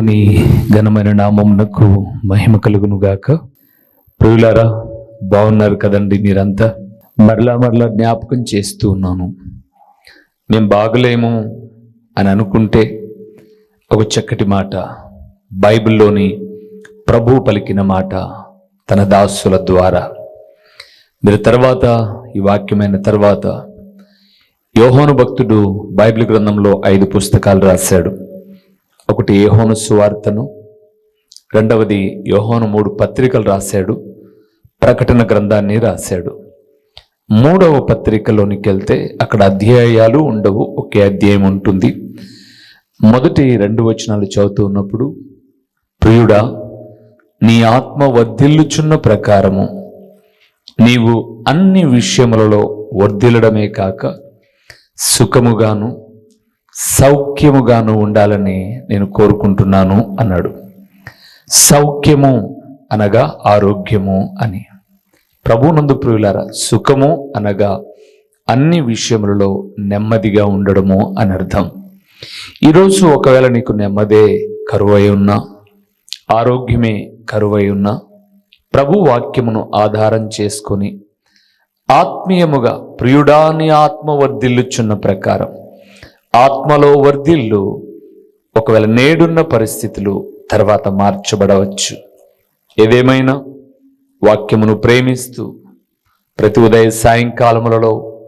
దేవుని ఘనమైన నామమునకు మహిమ కలుగును గాక ప్రియులారా బాగున్నారు కదండి మీరంతా? మరలా మరలా జ్ఞాపకం చేస్తూ ఉన్నాను. మేము బాగలేము అని అనుకుంటే ఒక చక్కటి మాట బైబిల్లోని ప్రభు పలికిన మాట తన దాసుల ద్వారా. మీరు తర్వాత ఈ వాక్యమైన తర్వాత యోహోను భక్తుడు బైబిల్ గ్రంథంలో ఐదు పుస్తకాలు రాశాడు. ఒకటి యోహోను సువార్తను రెండవది యోహోను మూడు పత్రికలు రాశాడు ప్రకటన గ్రంథాన్ని రాశాడు. మూడవ పత్రికలోనికి వెళ్తే అక్కడ అధ్యాయాలు ఉండవు ఒకే అధ్యాయం ఉంటుంది. మొదటి రెండు వచనాలు చదువుతూ ఉన్నప్పుడు ప్రియుడా నీ ఆత్మ వర్ధిల్లుచున్న ప్రకారము నీవు అన్ని విషయములలో వర్ధిల్లడమే కాక సుఖముగాను సౌఖ్యముగాను ఉండాలని నేను కోరుకుంటున్నాను అన్నాడు. సౌఖ్యము అనగా ఆరోగ్యము అని. ప్రభునందు ప్రియులారా సుఖము అనగా అన్ని విషయములలో నెమ్మదిగా ఉండడము అని అర్థం. ఈరోజు ఒకవేళ నీకు నెమ్మదే కరువై ఉన్నా ఆరోగ్యమే కరువై ఉన్నా ప్రభు వాక్యమును ఆధారం చేసుకొని ఆత్మీయముగా ప్రియుడాని ఆత్మ వర్ధిల్లుచున్న ప్రకారం ఆత్మలో వర్ధిల్లు. ఒకవేళ నేడున్న పరిస్థితులు తర్వాత మార్చబడవచ్చు. ఏదేమైనా వాక్యమును ప్రేమిస్తూ ప్రతి ఉదయ సాయంకాలములలో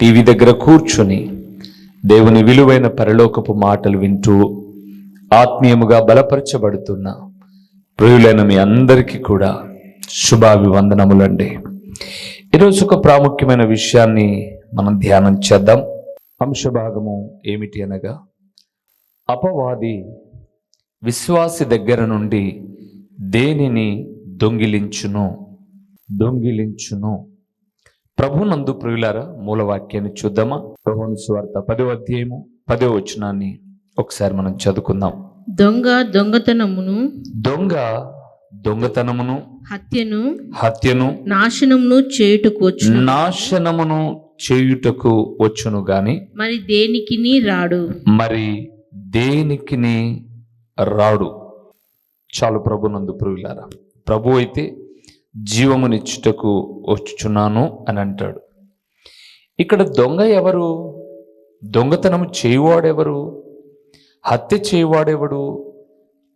టీవీ దగ్గర కూర్చుని దేవుని విలువైన పరలోకపు మాటలు వింటూ ఆత్మీయముగా బలపరచబడుతున్న ప్రియులైన మీ అందరికీ కూడా శుభాభివందనములండి. ఈరోజు ఒక ప్రాముఖ్యమైన విషయాన్ని మనం ధ్యానం చేద్దాం. అంశభాగము ఏమిటి అనగా అపవాది విశ్వాసి దగ్గర నుండి దేనిని దొంగిలించును? దొంగిలించును. ప్రభునందు ప్రియులారా మూలవాక్యాన్ని చూద్దామా? ప్రభుని స్వార్థ పదో అధ్యాయము పదో వచనాన్ని ఒకసారి మనం చదువుకుందాం. దొంగ దొంగతనమును దొంగ దొంగతనమును హత్యను హత్యను నాశనమును చేయుటకు వచ్చును. నాశనమును చేయుటకు వచ్చును గాని మరి దేనికిని రాడు? మరి దేనికిని రాడు? చాలు ప్రభునందు ప్రియులారా ప్రభు అయితే జీవమునిచ్చుటకు వచ్చుచున్నాను అని అంటాడు. ఇక్కడ దొంగ ఎవరు? దొంగతనము చేయువాడెవరు? హత్య చేయువాడెవడు?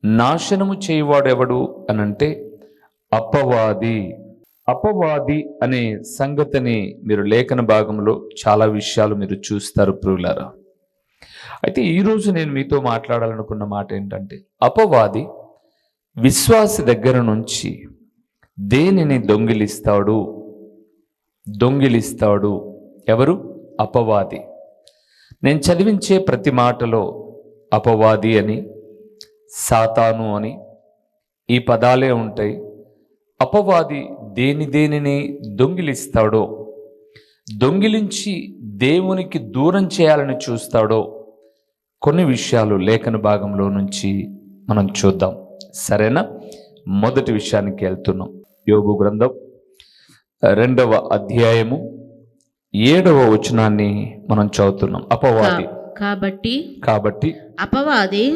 నాశనము చేయువాడెవడు అని అంటే అపవాది. అపవాది అనే సంగతిని మీరు లేఖన భాగంలో చాలా విషయాలు మీరు చూస్తారు ప్రియులారా. అయితే ఈరోజు నేను మీతో మాట్లాడాలనుకున్న మాట ఏంటంటే అపవాది విశ్వాసి దగ్గర నుంచి దేనిని దొంగిలిస్తాడు? దొంగిలిస్తాడు ఎవరు? అపవాది. నేను చదివించే ప్రతి మాటలో అపవాది అని సాతాను అని ఈ పదాలే ఉంటాయి. అపవాది దేని దేనిని దొంగిలిస్తాడో దొంగిలించి దేవునికి దూరం చేయాలని చూస్తాడో కొన్ని విషయాలు లేఖన భాగంలో నుంచి మనం చూద్దాం. సరేనా? మొదటి విషయానికి వెళ్తున్నాం. యోగు గ్రంథం రెండవ అధ్యాయము ఏడవ వచనాన్ని మనం చదువుతున్నాం. అపవాది. కాబట్టి కాబట్టి అపవాది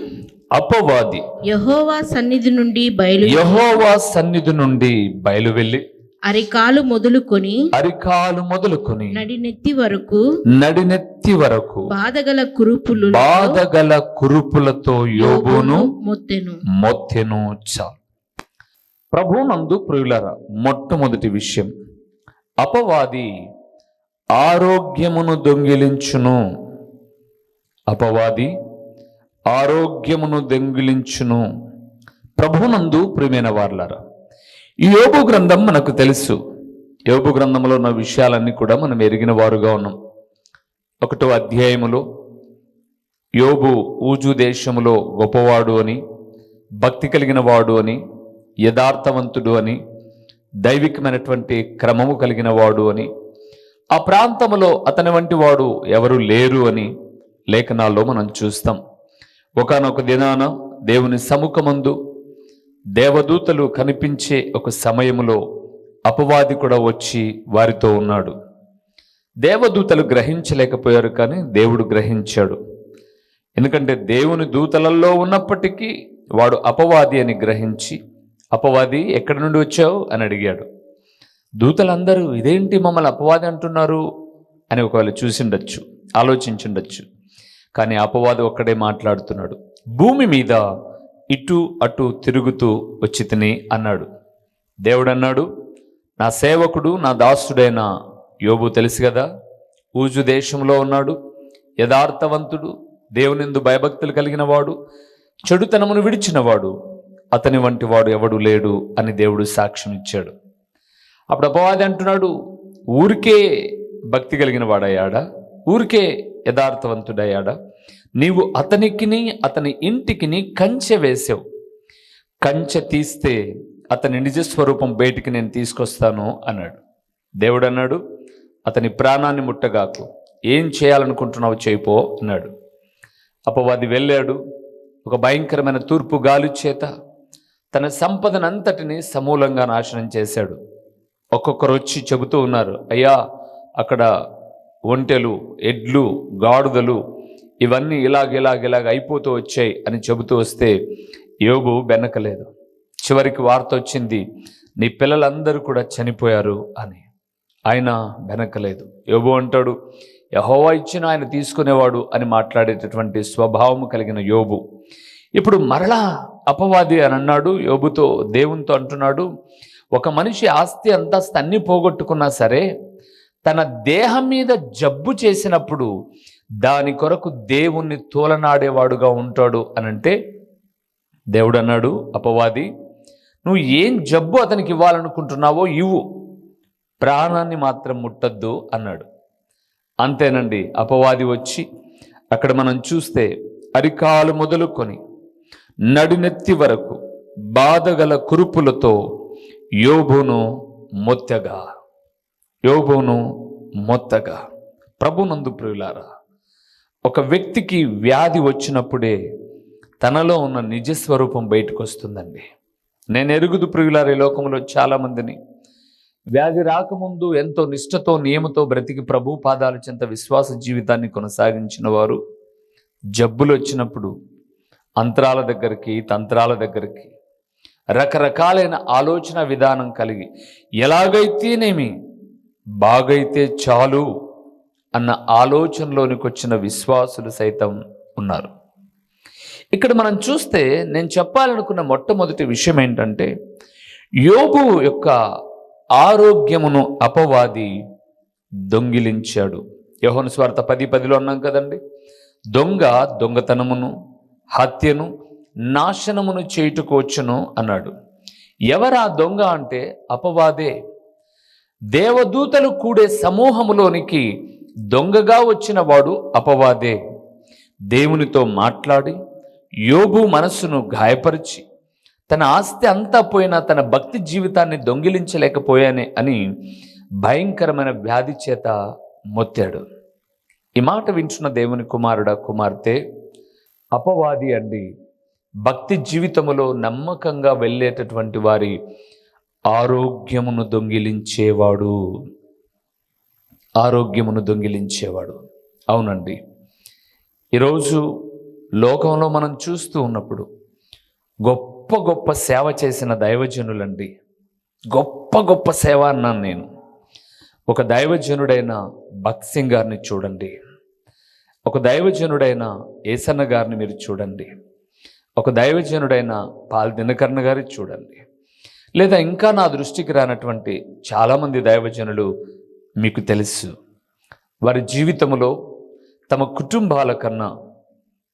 అపవాది. యహోవా సన్నిధి నుండి బయలు యహోవా సన్నిధి నుండి బయలువెళ్ళి అరికాలు మొదలుకొని అరికాలు మొదలుకొని నడినెత్తి వరకు నడినెత్తి వరకు బాధగల కురుపులు బాధగల కురుపులతో యోగును మొత్తెను. మొత్తెను చాలు. ప్రభునందు ప్రియులరా మొట్టమొదటి విషయం. అపవాది ఆరోగ్యమును దొంగిలించును. అపవాది ఆరోగ్యమును దొంగిలించును. ప్రభునందు ప్రియమైన వార్లారా ఈ యోగు గ్రంథం మనకు తెలుసు. యోగు గ్రంథంలో ఉన్న విషయాలన్నీ కూడా మనం ఎరిగిన వారుగా ఉన్నాం. ఒకటో అధ్యాయములో యోబు ఊజు దేశములో గొప్పవాడు అని భక్తి కలిగిన వాడు అని యథార్థవంతుడు అని దైవికమైనటువంటి క్రమము కలిగిన వాడు అని ఆ ప్రాంతములో అతని వంటి వాడు ఎవరు లేరు అని లేఖనాల్లో మనం చూస్తాం. ఒకానొక దినాన దేవుని సముఖమందు దేవదూతలు కనిపించే ఒక సమయంలో అపవాది కూడా వచ్చి వారితో ఉన్నాడు. దేవదూతలు గ్రహించలేకపోయారు కానీ దేవుడు గ్రహించాడు. ఎందుకంటే దేవుని దూతలలో ఉన్నప్పటికీ వాడు అపవాది అని గ్రహించి అపవాది ఎక్కడి నుండి వచ్చావు? అని అడిగాడు. దూతలందరూ ఇదేంటి మమ్మల్ని అపవాది అంటున్నారు? అని ఒకవేళ చూసిండొచ్చు ఆలోచించుండొచ్చు కానీ అపవాది ఒక్కడే మాట్లాడుతున్నాడు. భూమి మీద ఇటు అటు తిరుగుతూ వచ్చి తిని అన్నాడు. దేవుడు అన్నాడు నా సేవకుడు నా దాసుడైన యోబు తెలుసు కదా ఊజు దేశంలో ఉన్నాడు యథార్థవంతుడు దేవునిందు భయభక్తులు కలిగిన వాడు చెడుతనమును విడిచినవాడు అతని వంటి వాడు ఎవడు లేడు అని దేవుడు సాక్ష్యం ఇచ్చాడు. అప్పుడు అపవాది అంటున్నాడు ఊరికే భక్తి కలిగిన వాడయ్యాడా? ఊరికే యథార్థవంతుడయ్యాడా? నీవు అతనికిని అతని ఇంటికిని కంచె వేసావు. కంచె తీస్తే అతని నిజ స్వరూపం బయటికి నేను తీసుకొస్తాను అన్నాడు. దేవుడు అన్నాడు అతని ప్రాణాన్ని ముట్టగాకు. ఏం చేయాలనుకుంటున్నావు చేయిపో అన్నాడు. అపవాది వెళ్ళాడు. ఒక భయంకరమైన తూర్పు గాలి చేత తన సంపదనంతటిని సమూలంగా నాశనం చేశాడు. ఒక్కొక్కరు వచ్చి చెబుతూ ఉన్నారు అయ్యా అక్కడ ఒంటెలు ఎడ్లు గాడుదలు ఇవన్నీ ఇలాగ ఇలాగ ఇలాగ అయిపోతూ వచ్చాయి అని చెబుతూ వస్తే యోగు బెనకలేదు చివరికి వార్త వచ్చింది నీ పిల్లలందరూ కూడా చనిపోయారు అని. ఆయన వెనకలేదు. యోబు అంటాడు యహోవా ఇచ్చిన ఆయన తీసుకునేవాడు అని మాట్లాడేటటువంటి స్వభావం కలిగిన యోబు. ఇప్పుడు మరలా అపవాది అని అన్నాడు యోబుతో దేవునితో అంటున్నాడు ఒక మనిషి ఆస్తి అంతస్తు అన్ని పోగొట్టుకున్నా సరే తన దేహం మీద జబ్బు చేసినప్పుడు దాని కొరకు దేవుణ్ణి తోలనాడేవాడుగా ఉంటాడు అనంటే దేవుడు అన్నాడు అపవాది నువ్వు ఏం జబ్బు అతనికి ఇవ్వాలనుకుంటున్నావో ఇవ్వు. ప్రాణాన్ని మాత్రం ముట్టద్దు అన్నాడు. అంతేనండి అపవాది వచ్చి అక్కడ మనం చూస్తే అరికాలు మొదలుకొని నడినెత్తి వరకు బాధగల కురుపులతో యోబును మొత్తగా యోగును మొత్తగా. ప్రభునందు ప్రియులారా ఒక వ్యక్తికి వ్యాధి వచ్చినప్పుడే తనలో ఉన్న నిజస్వరూపం బయటకు వస్తుందండి నేను ఎరుగుదు ప్రియులారు ఈ లోకంలో చాలామందిని. వ్యాధి రాకముందు ఎంతో నిష్టతో నియమతో బ్రతికి ప్రభు పాదాల చెంత విశ్వాస జీవితాన్ని కొనసాగించిన వారు జబ్బులు వచ్చినప్పుడు అంతరాల దగ్గరికి తంత్రాల దగ్గరికి రకరకాలైన ఆలోచన విధానం కలిగి ఎలాగైతేనేమి బాగైతే చాలు అన్న ఆలోచనలోనికి వచ్చిన విశ్వాసులు సైతం ఉన్నారు. ఇక్కడ మనం చూస్తే నేను చెప్పాలనుకున్న మొట్టమొదటి విషయం ఏంటంటే యోగు యొక్క ఆరోగ్యమును అపవాది దొంగిలించాడు. యోహను స్వార్థ పది పదిలో అన్నాం కదండి. దొంగ దొంగతనమును హత్యను నాశనమును చేయుటకు వచ్చును అన్నాడు. ఎవరా దొంగ అంటే అపవాదే. దేవదూతలు కూడే సమూహములోనికి దొంగగా వచ్చిన వాడు అపవాదే. దేవునితో మాట్లాడి యోగు మనస్సును గాయపరిచి తన ఆస్తి అంతా పోయినా తన భక్తి జీవితాన్ని దొంగిలించలేకపోయానే అని భయంకరమైన వ్యాధి చేత మొత్తాడు. ఈ మాట వింటున్న దేవుని కుమారుడ కుమార్తె అపవాది అండి. భక్తి జీవితములో నమ్మకంగా వెళ్ళేటటువంటి వారి ఆరోగ్యమును దొంగిలించేవాడు. ఆరోగ్యమును దొంగిలించేవాడు. అవునండి. ఈరోజు లోకంలో మనం చూస్తూ ఉన్నప్పుడు గొప్ప గొప్ప సేవ చేసిన దైవజనులండి. గొప్ప గొప్ప సేవ అన్నాను నేను. ఒక దైవజనుడైన భక్సింగ్ గారిని చూడండి. ఒక దైవజనుడైన ఏసన్న గారిని మీరు చూడండి. ఒక దైవజనుడైన పాల్ దినకర్ణ గారిని చూడండి. లేదా ఇంకా నా దృష్టికి రానటువంటి చాలామంది దైవజనులు మీకు తెలుసు. వారి జీవితంలో తమ కుటుంబాల కన్నా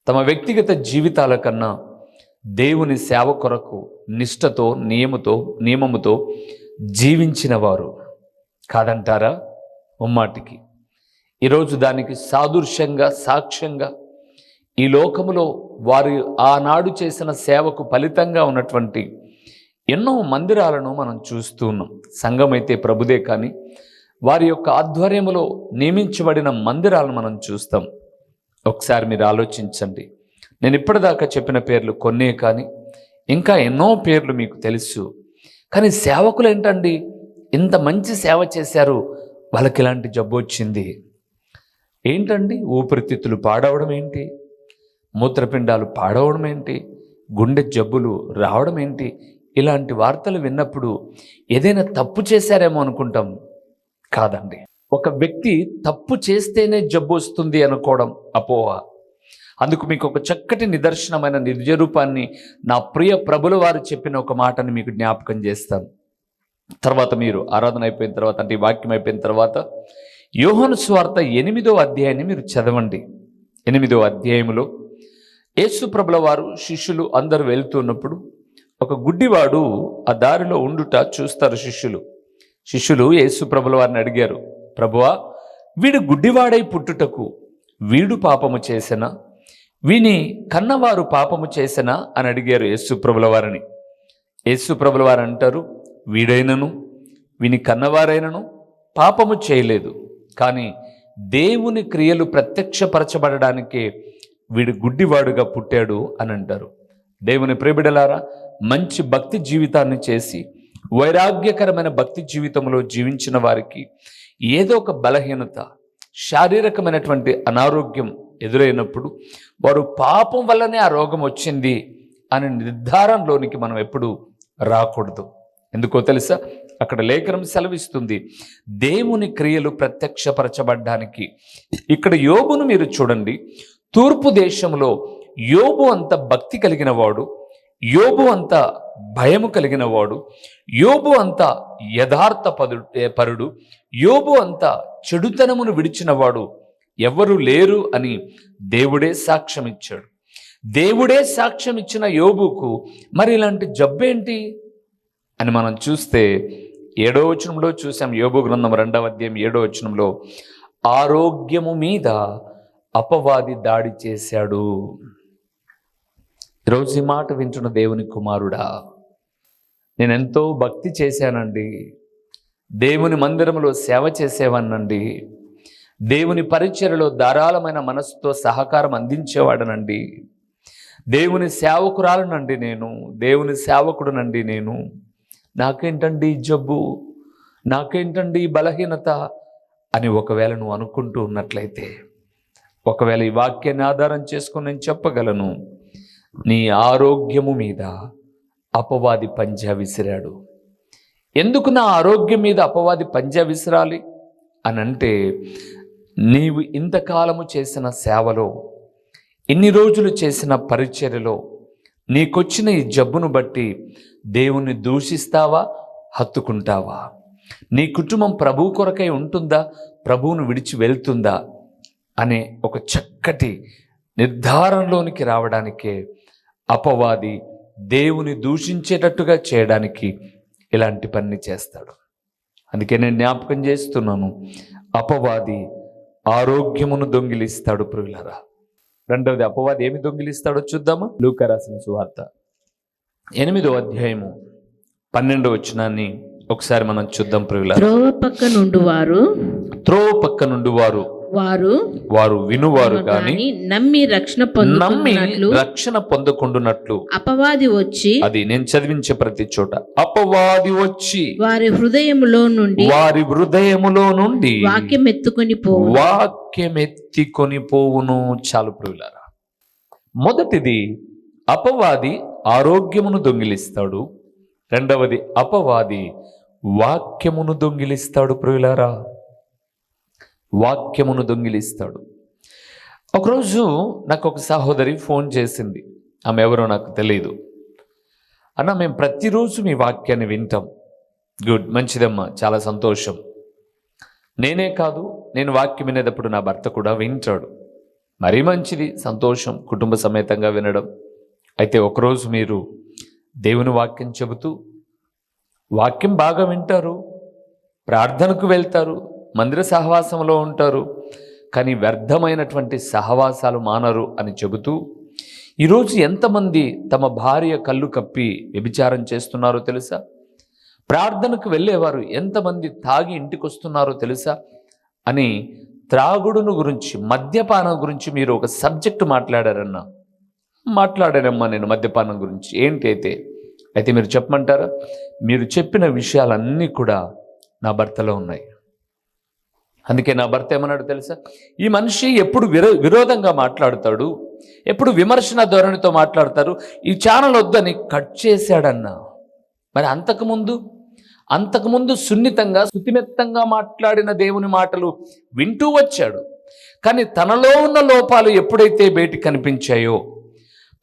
తమ వ్యక్తిగత జీవితాల కన్నా దేవుని సేవ కొరకు నిష్ఠతో నియమతో నియమముతో జీవించిన వారు కాదంటారా? ఉమ్మాటికి. ఈరోజు దానికి సాదృశ్యంగా సాక్ష్యంగా ఈ లోకములో వారు ఆనాడు చేసిన సేవకు ఫలితంగా ఉన్నటువంటి ఎన్నో మందిరాలను మనం చూస్తూ ఉన్నాం. సంఘం అయితే ప్రభుదే కానీ వారి యొక్క ఆధ్వర్యంలో నియమించబడిన మందిరాలను మనం చూస్తాం. ఒకసారి మీరు ఆలోచించండి. నేను ఇప్పటిదాకా చెప్పిన పేర్లు కొన్నే కానీ ఇంకా ఎన్నో పేర్లు మీకు తెలుసు. కానీ సేవకులు ఏంటండి? ఇంత మంచి సేవ చేశారు వాళ్ళకి ఇలాంటి జబ్బు వచ్చింది. ఏంటండి? ఊపిరితిత్తులు పాడవడం ఏంటి? మూత్రపిండాలు పాడవడం ఏంటి? గుండె జబ్బులు రావడం ఏంటి? ఇలాంటి వార్తలు విన్నప్పుడు ఏదైనా తప్పు చేశారేమో అనుకుంటాం. కాదండి. ఒక వ్యక్తి తప్పు చేస్తేనే జబ్బు వస్తుంది అనుకోవడం అపోహ. అందుకు మీకు ఒక చక్కటి నిదర్శనమైన నిజరూపాన్ని నా ప్రియ ప్రభుల వారు చెప్పిన ఒక మాటని మీకు జ్ఞాపకం చేస్తాను. తర్వాత మీరు ఆరాధన అయిపోయిన తర్వాత అంటే వాక్యం అయిపోయిన తర్వాత యోహను స్వార్త ఎనిమిదో అధ్యాయాన్ని మీరు చదవండి. ఎనిమిదో అధ్యాయములో యేసు ప్రభుల వారు శిష్యులు అందరూ వెళ్తున్నప్పుడు ఒక గుడ్డివాడు ఆ దారిలో ఉండుట చూస్తారు శిష్యులు. శిష్యులు యేసు ప్రభుల వారిని అడిగారు ప్రభువా వీడు గుడ్డివాడై పుట్టుటకు వీడు పాపము చేసిన? వీని కన్నవారు పాపము చేసెనా? అని అడిగారు యేసు ప్రభుల వారిని. యేసు ప్రభుల వారు అంటారు వీడైనను వీని కన్నవారైనను పాపము చేయలేదు. కానీ దేవుని క్రియలు ప్రత్యక్షపరచబడడానికే వీడు గుడ్డివాడుగా పుట్టాడు అని అంటారు. దేవుని ప్రేమిడలారా మంచి భక్తి జీవితాన్ని చేసి వైరాగ్యకరమైన భక్తి జీవితంలో జీవించిన వారికి ఏదో ఒక బలహీనత శారీరకమైనటువంటి అనారోగ్యం ఎదురైనప్పుడు వారు పాపం వల్లనే ఆ రోగం వచ్చింది అనే నిర్ధారణలోనికి మనం ఎప్పుడు రాకూడదు. ఎందుకో తెలుసా? అక్కడ లేఖనం సెలవిస్తుంది దేవుని క్రియలు ప్రత్యక్షపరచబడ్డానికి. ఇక్కడ యోగును మీరు చూడండి తూర్పు దేశంలో యోబు అంత భక్తి కలిగిన వాడు యోబు అంత భయము కలిగిన వాడు యోబు అంత యథార్థ పదు పరుడు యోబు అంత చెడుతనమును విడిచినవాడు ఎవరు లేరు అని దేవుడే సాక్ష్యం ఇచ్చాడు దేవుడే సాక్ష్యం ఇచ్చిన యోబుకు మరి ఇలాంటి జబ్బేంటి అని మనం చూస్తే ఏడో వచనంలో చూసాం యోబు గ్రంథం రెండవ అధ్యాయం ఏడో వచనంలో ఆరోగ్యము మీద అపవాది దాడి చేశాడు. ఈరోజు ఈ మాట వింటున్న దేవుని కుమారుడా నేను ఎంతో భక్తి చేశానండి. దేవుని మందిరంలో సేవ చేసేవానండి దేవుని పరిచయలో ధారాళమైన మనసుతో సహకారం అందించేవాడనండి. దేవుని సేవకురాలనండి నేను. దేవుని సేవకుడునండి నేను. నాకేంటండి జబ్బు? నాకేంటండి బలహీనత? అని ఒకవేళ నువ్వు అనుకుంటూ ఉన్నట్లయితే ఒకవేళ ఈ వాక్యాన్ని ఆధారం చేసుకుని నేను చెప్పగలను. నీ ఆరోగ్యము మీద అపవాది పంజా విసిరాడు. ఎందుకు నా ఆరోగ్యం మీద అపవాది పంజా విసిరాలి? అని అంటే నీవు ఇంతకాలము చేసిన సేవలో ఇన్ని రోజులు చేసిన పరిచర్యలో నీకొచ్చిన ఈ జబ్బును బట్టి దేవుణ్ణి దూషిస్తావా? హత్తుకుంటావా? నీ కుటుంబం ప్రభు కొరకై ఉంటుందా? ప్రభువును విడిచి వెళ్తుందా? అనే ఒక చక్కటి నిర్ధారణలోనికి రావడానికే అపవాది దేవుని దూషించేటట్టుగా చేయడానికి ఇలాంటి పని చేస్తాడు. అందుకే నేను జ్ఞాపకం చేస్తున్నాను అపవాది ఆరోగ్యమును దొంగిలిస్తాడు ప్రియులరా. రెండవది అపవాది ఏమి దొంగిలిస్తాడో చూద్దామా? లూకా రాసిన సువార్త ఎనిమిదో అధ్యాయము పన్నెండో వచనాన్ని ఒకసారి మనం చూద్దాం ప్రియుల త్రోవ పక్క నుండి వారు త్రోవ పక్క నుండి వారు వారు వారు వినువారు గాని గాని నమ్మి రక్షణ నమ్మి రక్షణ పొందకుండునట్లు. అపవాది వచ్చి అది నేను చదివించే ప్రతి చోట. అపవాది వచ్చి వారి హృదయములో నుండి వారి హృదయములో నుండి వాక్యం ఎత్తుకొని పోవు వాక్యమెత్తికొని పోవును. చాలు ప్రియులారా. మొదటిది అపవాది ఆరోగ్యమును దొంగిలిస్తాడు. రెండవది అపవాది వాక్యమును దొంగిలిస్తాడు ప్రియులారా. వాక్యమును దొంగిలిస్తాడు. ఒకరోజు నాకు ఒక సహోదరి ఫోన్ చేసింది. ఆమె ఎవరో నాకు తెలియదు అన్న మేము ప్రతిరోజు మీ వాక్యాన్ని వింటాం. గుడ్ మంచిదమ్మా చాలా సంతోషం. నేనే కాదు నేను వాక్యం వినేటప్పుడు నా భర్త కూడా వింటాడు. మరీ మంచిది సంతోషం కుటుంబ సమేతంగా వినడం. అయితే ఒకరోజు మీరు దేవుని వాక్యం చెబుతూ వాక్యం బాగా వింటారు ప్రార్థనకు వెళ్తారు మందిర సహవాసంలో ఉంటారు. కానీ వ్యర్థమైనటువంటి సహవాసాలు మానరు అని చెబుతూ ఈరోజు ఎంతమంది తమ భార్య కళ్ళు కప్పి వ్యభిచారం చేస్తున్నారో తెలుసా? ప్రార్థనకు వెళ్ళేవారు ఎంతమంది తాగి ఇంటికి వస్తున్నారో తెలుసా? అని త్రాగుడును గురించి మద్యపానం గురించి మీరు ఒక సబ్జెక్ట్ మాట్లాడారన్నా. మాట్లాడానమ్మా నేను మద్యపానం గురించి. ఏంటి అయితే అయితే మీరు చెప్పమంటారా? మీరు చెప్పిన విషయాలన్నీ కూడా నా భర్తలో ఉన్నాయి. అందుకే నా భర్త ఏమన్నాడు తెలుసా? ఈ మనిషి ఎప్పుడు విరో విరోధంగా మాట్లాడతాడు ఎప్పుడు విమర్శన ధోరణితో మాట్లాడతారు ఈ ఛానల్ వద్దని కట్ చేశాడన్నా. మరి అంతకుముందు అంతకుముందు సున్నితంగా శుతిమెత్తంగా మాట్లాడిన దేవుని మాటలు వింటూ వచ్చాడు. కానీ తనలో ఉన్న లోపాలు ఎప్పుడైతే బయటికి కనిపించాయో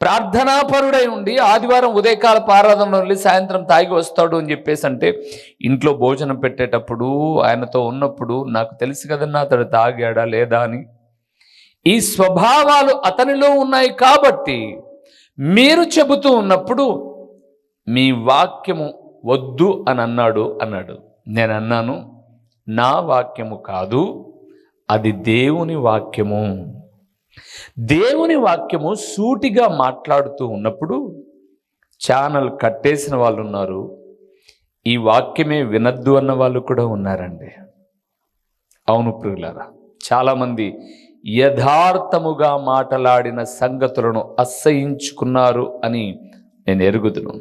ప్రార్థనాపరుడై ఉండి ఆదివారం ఉదయకాల ఆరాధన వెళ్ళి సాయంత్రం తాగి వస్తాడు అని చెప్పేసి అంటే ఇంట్లో భోజనం పెట్టేటప్పుడు ఆయనతో ఉన్నప్పుడు నాకు తెలుసు కదన్నా అతడు తాగాడా లేదా అని. ఈ స్వభావాలు అతనిలో ఉన్నాయి కాబట్టి మీరు చెబుతూ ఉన్నప్పుడు మీ వాక్యము వద్దు అని అన్నాడు అన్నాడు. నేను అన్నాను నా వాక్యము కాదు అది దేవుని వాక్యము. దేవుని వాక్యము సూటిగా మాట్లాడుతూ ఉన్నప్పుడు ఛానల్ కట్టేసిన వాళ్ళు ఉన్నారు. ఈ వాక్యమే వినద్దు అన్న వాళ్ళు కూడా ఉన్నారండి. అవును ప్రియులారా చాలామంది యథార్థముగా మాటలాడిన సంగతులను అసహించుకున్నారు అని నేను ఎరుగుదును.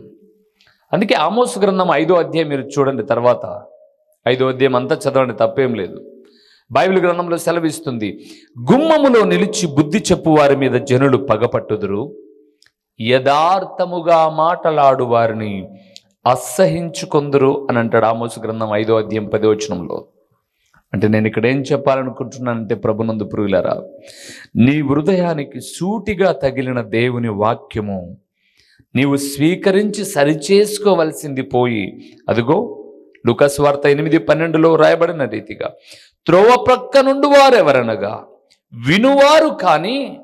అందుకే ఆమోసు గ్రంథం ఐదో అధ్యాయం మీరు చూడండి తర్వాత. ఐదో అధ్యాయం అంతా చదవండి తప్పేం లేదు. బైబిల్ గ్రంథంలో సెలవిస్తుంది గుమ్మములో నిలిచి బుద్ధి చెప్పు వారి మీద జనులు పగపట్టుదురు. యథార్థముగా మాటలాడు వారిని అసహించుకొందురు అని అంటాడు ఆమోసు గ్రంథం ఐదో అధ్యాయం పదో వచనంలో. అంటే నేను ఇక్కడ ఏం చెప్పాలనుకుంటున్నానంటే ప్రభునందు పురుగులరా నీ హృదయానికి సూటిగా తగిలిన దేవుని వాక్యము నీవు స్వీకరించి సరిచేసుకోవలసింది పోయి అదిగో లుకస్ వార్త ఎనిమిది పన్నెండులో రాయబడిన రీతిగా త్రోవ ప్రక్క నుండి వారెవరనగా? వినువారు కానీ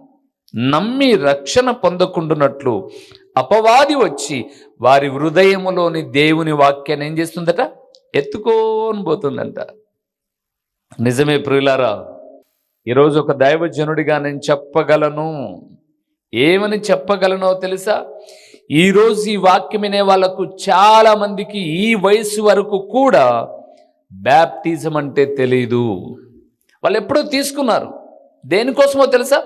నమ్మి రక్షణ పొందకుండునట్లు అపవాది వచ్చి వారి హృదయములోని దేవుని వాక్యాన్ని ఏం చేస్తుందట? ఎత్తుకోని పోతుందంట. నిజమే ప్రియులారా ఈరోజు ఒక దైవజనుడిగా నేను చెప్పగలను. ఏమని చెప్పగలనో తెలుసా? ఈరోజు ఈ వాక్యం వినే వాళ్ళకు చాలా మందికి ఈ వయసు వరకు కూడా బ్యాప్టిజం అంటే తెలీదు. వాళ్ళు ఎప్పుడో తీసుకున్నారు. దేనికోసమో తెలుసా?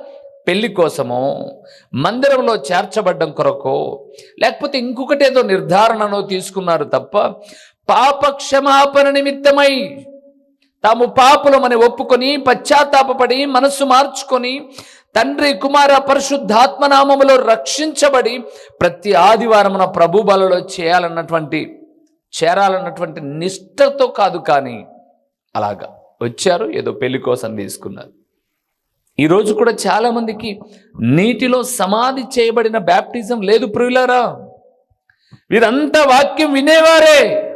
పెళ్ళి కోసమో మందిరంలో చేర్చబడ్డం కొరకో లేకపోతే ఇంకొకటి ఏదో నిర్ధారణనో తీసుకున్నారు తప్ప పాప క్షమాపణ నిమిత్తమై తాము పాపులమని ఒప్పుకొని పశ్చాత్తాపపడి మనస్సు మార్చుకొని తండ్రి కుమార పరిశుద్ధాత్మనామములో రక్షించబడి ప్రతి ఆదివారమున ప్రభు బలలో చేయాలన్నటువంటి చేరాలన్నటువంటి నిష్ఠతో కాదు కానీ అలాగా వచ్చారు ఏదో పెళ్ళి కోసం తీసుకున్నారు. ఈరోజు కూడా చాలామందికి నీటిలో సమాధి చేయబడిన బ్యాప్టిజం లేదు ప్రియులారా. వీరంతా వాక్యం వినేవారే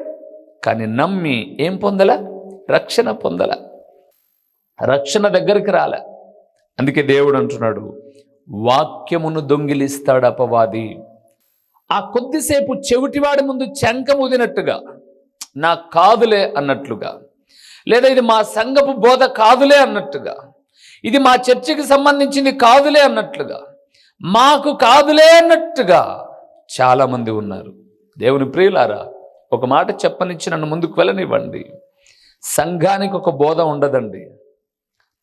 కానీ నమ్మి ఏం పొందల? రక్షణ పొందల. రక్షణ దగ్గరికి రాలే. అందుకే దేవుడు అంటున్నాడు వాక్యమును దొంగిలిస్తాడు అపవాది. ఆ కొద్దిసేపు చెవిటివాడి ముందు చెంక ముదినట్టుగా నా కాదులే అన్నట్లుగా లేదా ఇది మా సంఘపు బోధ కాదులే అన్నట్టుగా ఇది మా చర్చికి సంబంధించింది కాదులే అన్నట్లుగా మాకు కాదులే అన్నట్టుగా చాలామంది ఉన్నారు. దేవుని ప్రియులారా ఒక మాట చెప్పనిచ్చి నన్ను ముందుకు వెళ్ళనివ్వండి. సంఘానికి ఒక బోధ ఉండదండి.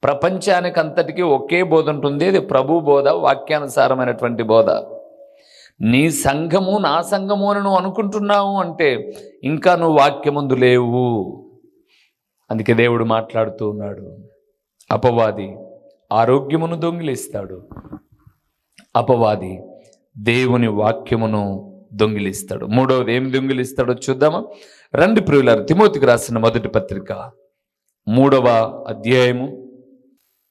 ప్రపంచానికి అంతటికీ ఒకే బోధ ఉంటుంది. అది ప్రభు బోధ వాక్యానుసారమైనటువంటి బోధ. నీ సంఘము నా సంఘము అని నువ్వు అనుకుంటున్నావు అంటే ఇంకా నువ్వు వాక్యముందు లేవు. అందుకే దేవుడు మాట్లాడుతూ ఉన్నాడు. అపవాది ఆరోగ్యమును దొంగిలిస్తాడు. అపవాది దేవుని వాక్యమును దొంగిలిస్తాడు. మూడవది ఏం దొంగిలిస్తాడో చూద్దామా? రండి ప్రియులారు తిమోతికి రాసిన మొదటి పత్రిక. మూడవ అధ్యాయము.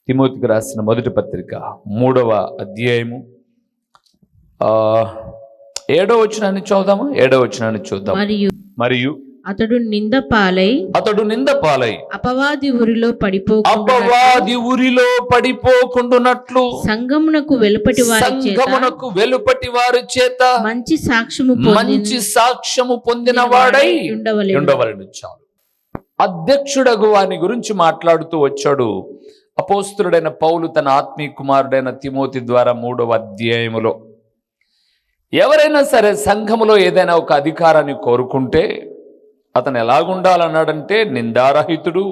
తిమోతికి రాసిన మొదటి పత్రిక. మూడవ అధ్యాయము. ఏడో వచనాన్ని చూద్దామా ఏడో వచనాన్ని చూద్దాం మరియు మరియు అతడు నింద పాలై అతడు నింద పాలై అపవాది ఊరిలో పడిపోకుండా అపవాది ఊరిలో పడిపోకుండునట్లు సంగమునకు వెలుపటి వారి చేత సంగమునకు వెలుపటి వారి చేత మంచి సాక్ష్యము మంచి సాక్ష్యము పొందిన వాడై ఉండవలెను. ఉండవలను. చాలు. అధ్యక్షుడగు వాని గురించి మాట్లాడుతూ వచ్చాడు. అపోస్తులుడైన పౌలు తన ఆత్మీయ కుమారుడైన తిమోతి ద్వారా మూడవ అధ్యాయములో. ఎవరైనా సరే సంఘములో ఏదైనా ఒక అధికారాన్ని కోరుకుంటే అతను ఎలాగుండాలన్నాడంటే నిందారహితుడు.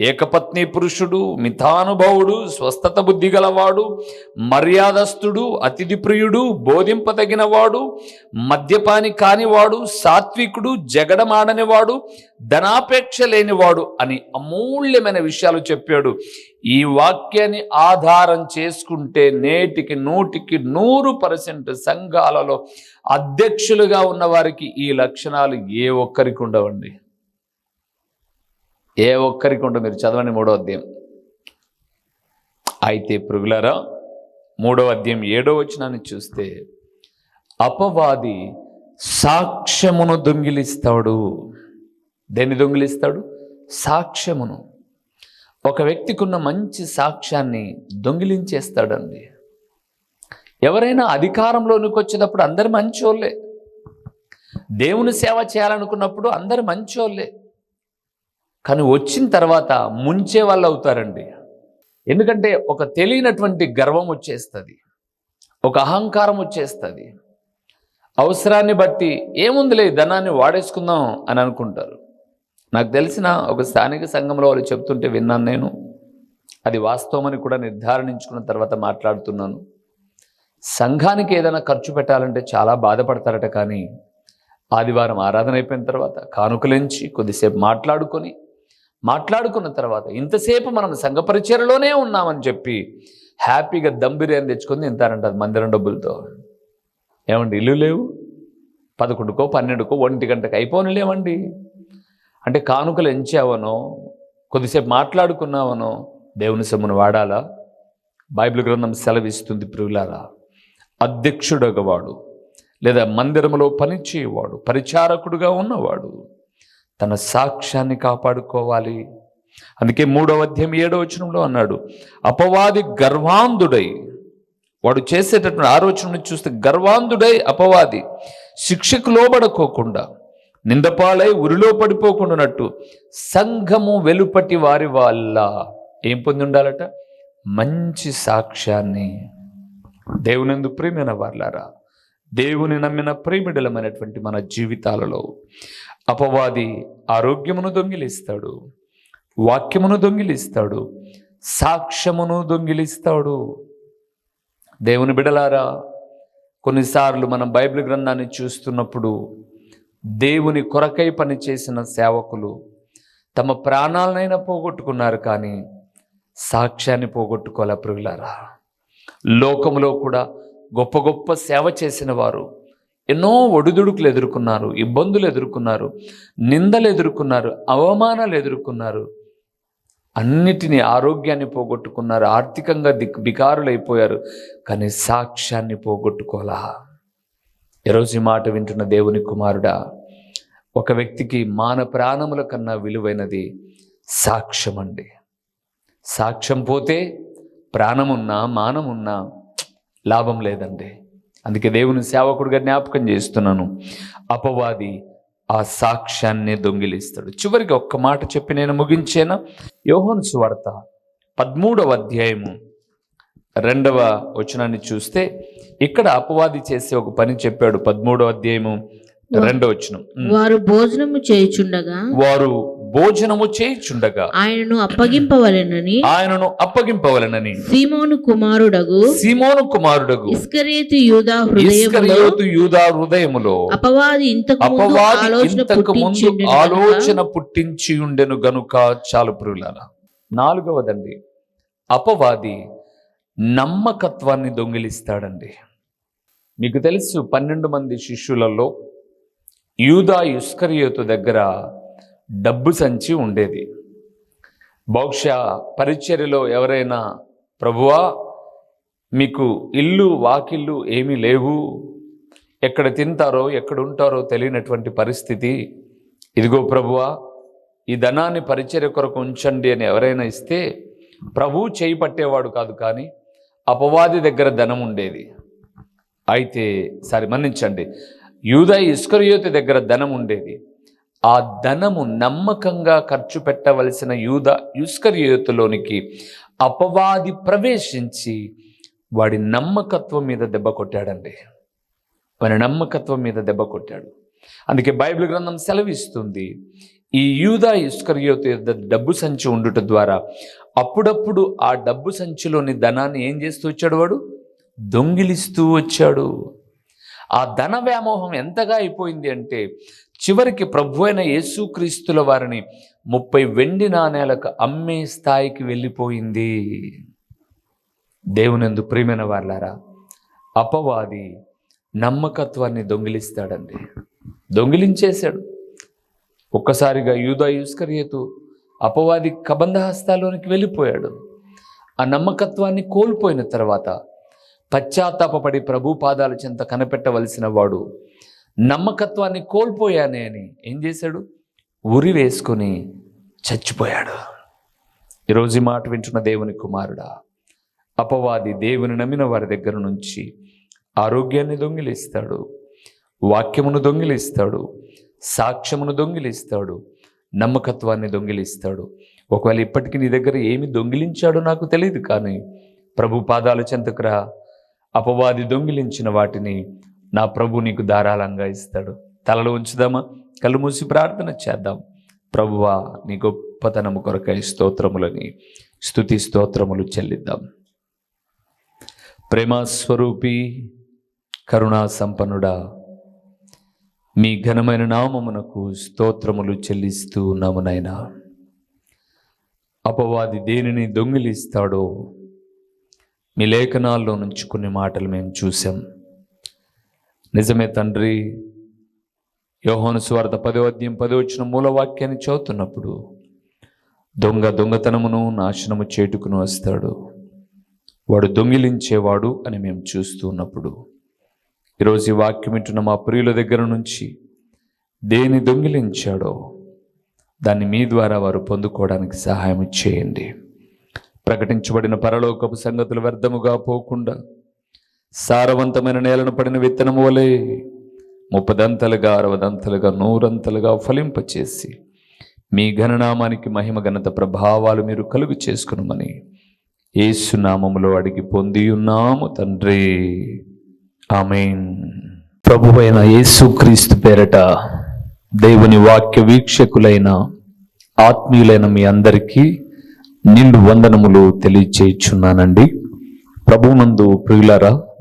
ఏకపత్ని పురుషుడు మితానుభవుడు స్వస్థత బుద్ధి గలవాడు మర్యాదస్థుడు అతిథి ప్రియుడు బోధింపదగినవాడు మద్యపాని కానివాడు సాత్వికుడు జగడమాడనివాడు ధనాపేక్ష లేనివాడు అని అమూల్యమైన విషయాలు చెప్పాడు. ఈ వాక్యాన్ని ఆధారం చేసుకుంటే నేటికి నూటికి నూరు పర్సెంట్ సంఘాలలో అధ్యక్షులుగా ఉన్నవారికి ఈ లక్షణాలు ఏ ఒక్కరికి ఉండవండి. ఏ ఒక్కరికి ఉండదు. మీరు చదవండి మూడో అధ్యాయం. అయితే పురుగులారా మూడో అధ్యాయం ఏడో వచనాన్ని చూస్తే అపవాది సాక్ష్యమును దొంగిలిస్తాడు. దేన్ని దొంగిలిస్తాడు? సాక్ష్యమును. ఒక వ్యక్తికి ఉన్న మంచి సాక్ష్యాన్ని దొంగిలించేస్తాడండి. ఎవరైనా అధికారంలోనికి వచ్చేటప్పుడు అందరు మంచోళ్ళే. దేవుని సేవ చేయాలనుకున్నప్పుడు అందరు మంచోళ్ళే. కానీ వచ్చిన తర్వాత ముంచే వాళ్ళు అవుతారండి. ఎందుకంటే ఒక తెలియనటువంటి గర్వం వచ్చేస్తుంది. ఒక అహంకారం వచ్చేస్తుంది. అవసరాన్ని బట్టి ఏముందిలే ధనాన్ని వాడేసుకుందాం అని అనుకుంటారు. నాకు తెలిసిన ఒక స్థానిక సంఘంలో వాళ్ళు చెప్తుంటే విన్నాను నేను. అది వాస్తవమని కూడా నిర్ధారణించుకున్న తర్వాత మాట్లాడుతున్నాను. సంఘానికి ఏదైనా ఖర్చు పెట్టాలంటే చాలా బాధపడతారట కానీ ఆదివారం ఆరాధన అయిపోయిన తర్వాత కానుకలించి కొద్దిసేపు మాట్లాడుకొని మాట్లాడుకున్న తర్వాత ఇంతసేపు మనం సంఘ పరిచయలోనే ఉన్నామని చెప్పి హ్యాపీగా దమ్ బిర్యానీ తెచ్చుకొని తింటారంట అది మందిరం డబ్బులతో. ఏమండి ఇల్లు లేవు? పదకొండుకో పన్నెండుకో ఒంటి గంటకు అయిపోను లేవండి. అంటే కానుకలు ఎంచావనో కొద్దిసేపు మాట్లాడుకున్నావనో దేవుని సొమ్మును వాడాలా? బైబిల్ గ్రంథం సెలవిస్తుంది ప్రియులారా. అధ్యక్షుడగవాడు లేదా మందిరంలో పనిచేయవాడు పరిచారకుడుగా ఉన్నవాడు. తన సాక్ష్యాన్ని కాపాడుకోవాలి. అందుకే మూడవ అధ్యాయం ఏడవ వచనంలో అన్నాడు అపవాది గర్వాంధుడై వాడు చేసేటటువంటి ఆలోచనను చూస్తే గర్వాంధుడై అపవాది శిక్షకు లోబడుకోకుండా నిందపాలై ఉరిలో పడిపోకుండానట్టు సంఘము వెలుపటి వారి వల్ల ఏం పొంది ఉండాలట? మంచి సాక్ష్యాన్ని. దేవునందు ప్రేమైన వాళ్ళారా దేవుని నమ్మిన ప్రేమిడలమైనటువంటి మన జీవితాలలో అపవాది ఆరోగ్యమును దొంగిలిస్తాడు వాక్యమును దొంగిలిస్తాడు సాక్ష్యమును దొంగిలిస్తాడు. దేవుని బిడలారా కొన్నిసార్లు మనం బైబిల్ గ్రంథాన్ని చూస్తున్నప్పుడు దేవుని కొరకై పనిచేసిన సేవకులు తమ ప్రాణాలనైనా పోగొట్టుకున్నారు కానీ సాక్ష్యాన్ని పోగొట్టుకోలే ప్రియులారా? లోకములో కూడా గొప్ప గొప్ప సేవ చేసిన వారు ఎన్నో ఒడిదుడుకులు ఎదుర్కొన్నారు ఇబ్బందులు ఎదుర్కొన్నారు నిందలు ఎదుర్కొన్నారు అవమానాలు ఎదుర్కొన్నారు. అన్నిటినీ ఆరోగ్యాన్ని పోగొట్టుకున్నారు ఆర్థికంగా దిక్ బికారులైపోయారు కానీ సాక్ష్యాన్ని పోగొట్టుకోలా. ఈరోజు ఈ మాట వింటున్న దేవుని కుమారుడా ఒక వ్యక్తికి మాన ప్రాణముల కన్నా విలువైనది సాక్ష్యం అండి సాక్ష్యం పోతే ప్రాణమున్నా మానమున్నా లాభం లేదండి. అందుకే దేవుని సేవకుడిగా జ్ఞాపకం చేస్తున్నాను. అపవాది ఆ సాక్ష్యాన్ని దొంగిలిస్తాడు. చివరికి ఒక్క మాట చెప్పి నేను ముగించేనా? యోహోను సువార్త పదమూడవ అధ్యాయము రెండవ వచనాన్ని చూస్తే ఇక్కడ అపవాది చేసే ఒక పని చెప్పాడు పదమూడవ అధ్యాయము రెండవ వచనం. వారు భోజనము చేయుచుండగా వారు భోజనము చేయుచుండగా ఆయనను అప్పగింపవలెనని ఆయనను అప్పగింపవలనని. సీమోను కుమారుడగు సీమోను కుమారుడగు. ఇస్కరేతు యూదా యూదా హృదయములో అపవాది ఇంతకు అపవాది ఆలోచన ఇంతకు ముందు ఆలోచన పుట్టించి ఉండెను గనుక చాలు పురుగులాల నాలుగవదండి అపవాది నమ్మకత్వాన్ని దొంగిలిస్తాడండి. మీకు తెలుసు పన్నెండు మంది శిష్యులలో యూదా ఇస్కరియోతు దగ్గర డబ్బు సంచి ఉండేది. బహుశా పరిచర్యలో ఎవరైనా ప్రభువా మీకు ఇల్లు వాకిళ్ళు ఏమీ లేవు. ఎక్కడ తింటారో ఎక్కడ ఉంటారో తెలియనటువంటి పరిస్థితి. ఇదిగో ప్రభువా ఈ ధనాన్ని పరిచర్య కొరకు ఉంచండి అని ఎవరైనా ఇస్తే ప్రభు చేయి పట్టేవాడు కాదు కానీ అపవాది దగ్గర ధనం ఉండేది. అయితే సరి మన్నించండి. యూదా ఇస్కరియోతి దగ్గర ధనం ఉండేది. ఆ ధనము నమ్మకంగా ఖర్చు పెట్టవలసిన యూదా ఇస్కరియోతులోనికి అపవాది ప్రవేశించి వాడి నమ్మకత్వం మీద దెబ్బ కొట్టాడండి. వాడి నమ్మకత్వం మీద దెబ్బ కొట్టాడు. అందుకే బైబిల్ గ్రంథం సెలవిస్తుంది ఈ యూదా ఇస్కరియోతు డబ్బు సంచి ఉండుట ద్వారా అప్పుడప్పుడు ఆ డబ్బు సంచిలోని ధనాన్ని ఏం చేస్తూ వచ్చాడు వాడు? దొంగిలిస్తూ వచ్చాడు. ఆ ధన వ్యామోహం ఎంతగా అయిపోయింది అంటే చివరికి ప్రభు అయిన యేసుక్రీస్తుల వారిని ముప్పై వెండి నాణేలకు అమ్మే స్థాయికి వెళ్ళిపోయింది. దేవునందు ప్రియమైన వాళ్ళారా అపవాది నమ్మకత్వాన్ని దొంగిలిస్తాడండి. దొంగిలించేశాడు. ఒక్కసారిగా యూదా యూస్కరియతు అపవాది కబంధ హస్తాలోనికి వెళ్ళిపోయాడు. ఆ నమ్మకత్వాన్ని కోల్పోయిన తర్వాత పశ్చాత్తాపడి ప్రభు పాదాల చెంత కనిపెట్టవలసిన వాడు నమ్మకత్వాన్ని కోల్పోయానే అని ఏం చేశాడు? ఉరి వేసుకొని చచ్చిపోయాడు. ఈరోజు మాట వింటున్న దేవుని కుమారుడా అపవాది దేవుని నమ్మిన వారి దగ్గర నుంచి ఆరోగ్యాన్ని దొంగిలిస్తాడు వాక్యమును దొంగిలిస్తాడు సాక్ష్యమును దొంగిలిస్తాడు నమ్మకత్వాన్ని దొంగిలిస్తాడు. ఒకవేళ ఇప్పటికీ నీ దగ్గర ఏమి దొంగిలించాడో నాకు తెలియదు కానీ ప్రభు పాదాల చెంతకురా అపవాది దొంగిలించిన వాటిని నా ప్రభు నీకు ధారాళంగా ఇస్తాడు. తలలో ఉంచుదామా? కళ్ళు మూసి ప్రార్థన చేద్దాం. ప్రభువా నీ గొప్పతనము కొరకై స్తోత్రములని స్తుతి స్తోత్రములు చెల్లిద్దాం. ప్రేమస్వరూపి కరుణా సంపన్నుడా మీ ఘనమైన నామమునకు స్తోత్రములు చెల్లిస్తూ ఉన్నామునైనా అపవాది దేనిని దొంగిలిస్తాడో మీ లేఖనాల్లో నుంచి కొన్ని మాటలు మేము చూసాం నిజమే తండ్రి. యోహోను స్వార్థ పదోద్యం పదవచ్చిన మూలవాక్యాన్ని చదువుతున్నప్పుడు దొంగ దొంగతనమును నాశనము చేటుకును వస్తాడు. వాడు దొంగిలించేవాడు అని మేము చూస్తూ ఉన్నప్పుడు ఈరోజు ఈ వాక్యం వింటున్న మా ప్రియుల దగ్గర నుంచి దేని దొంగిలించాడో దాన్ని మీ ద్వారా వారు పొందుకోవడానికి సహాయం చేయండి. ప్రకటించబడిన పరలోకపు సంగతులు వ్యర్థముగా పోకుండా సారవంతమైన నేలను పడిన విత్తనము వలె ముప్పదంతలుగా అరవదంతలుగా నూరంతలుగా ఫలింపచేసి మీ ఘననామానికి మహిమ ఘనత ప్రభావాలు మీరు కలుగు చేసుకునమని ఏసునామములో అడిగి పొంది ఉన్నాము తండ్రి. ఆమెన్. ప్రభువైన యేసుక్రీస్తు పేరట దేవుని వాక్య వీక్షకులైన ఆత్మీయులైన మీ అందరికీ నిండు వందనములు తెలియచేయుచున్నానండి. ప్రభువునందు ప్రియులారా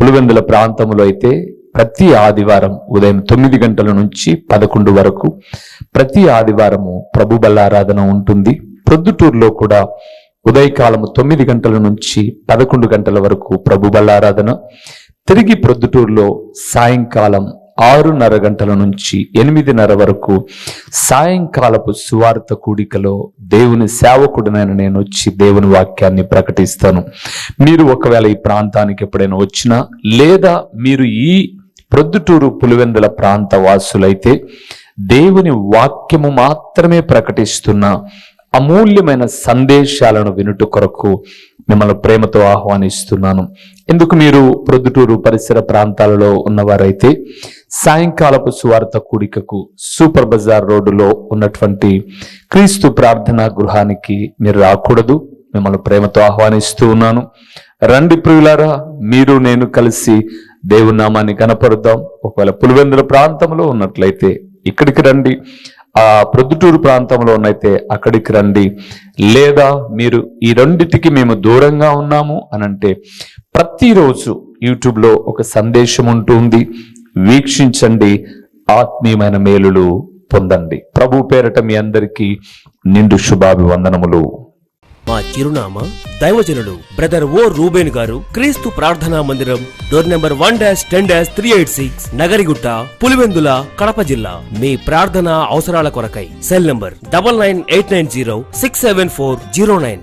పులివెందుల ప్రాంతంలో అయితే ప్రతి ఆదివారం ఉదయం తొమ్మిది గంటల నుంచి పదకొండు వరకు ప్రతి ఆదివారము ప్రభు బలారాధన ఉంటుంది. ప్రొద్దుటూరులో కూడా ఉదయకాలము తొమ్మిది గంటల నుంచి పదకొండు గంటల వరకు ప్రభు బల్లారాధన తిరిగి ప్రొద్దుటూరులో సాయంకాలం ఆరున్నర గంటల నుంచి ఎనిమిదిన్నర వరకు సాయంకాలపు సువార్త కూడికలో దేవుని సేవకుడినైన నేను వచ్చి దేవుని వాక్యాన్ని ప్రకటిస్తాను. మీరు ఒకవేళ ఈ ప్రాంతానికి ఎప్పుడైనా వచ్చినా లేదా మీరు ఈ ప్రొద్దుటూరు పులివెందుల ప్రాంత వాసులైతే దేవుని వాక్యము మాత్రమే ప్రకటిస్తున్న అమూల్యమైన సందేశాలను వినుట కొరకు మిమ్మల్ని ప్రేమతో ఆహ్వానిస్తున్నాను. ఎందుకు మీరు ప్రొద్దుటూరు పరిసర ప్రాంతాలలో ఉన్నవారైతే సాయంకాలపు సువార్త కూడికకు సూపర్ బజార్ రోడ్డులో ఉన్నటువంటి క్రీస్తు ప్రార్థనా గృహానికి మీరు రాకూడదు. మిమ్మల్ని ప్రేమతో ఆహ్వానిస్తూ ఉన్నాను. రండి ప్రియులారా మీరు నేను కలిసి దేవుని నామాన్ని కనపరుద్దాం ఒకవేళ పులివెందుల ప్రాంతంలో ఉన్నట్లయితే ఇక్కడికి రండి. ఆ ప్రొద్దుటూరు ప్రాంతంలో ఉన్నైతే అక్కడికి రండి. లేదా మీరు ఈ రెండిటికి మేము దూరంగా ఉన్నాము అనంటే ప్రతిరోజు యూట్యూబ్లో ఒక సందేశం ఉంటుంది వీక్షించండి ఆత్మీయమైన మేలులు పొందండి. ప్రభు పేరట మీ అందరికీ నిండు శుభాభివందనములు. మా చిరునామా దైవజనుడు బ్రదర్ ఓ రూబేన్ గారు క్రీస్తు ప్రార్థనా మందిరం door number one dash ten dash three eight six Nagarigutta Pulivendula Kadapa జిల్లా. మీ ప్రార్థనా అవసరాల కొరకై cell number double nine eight nine zero six seven four zero nine.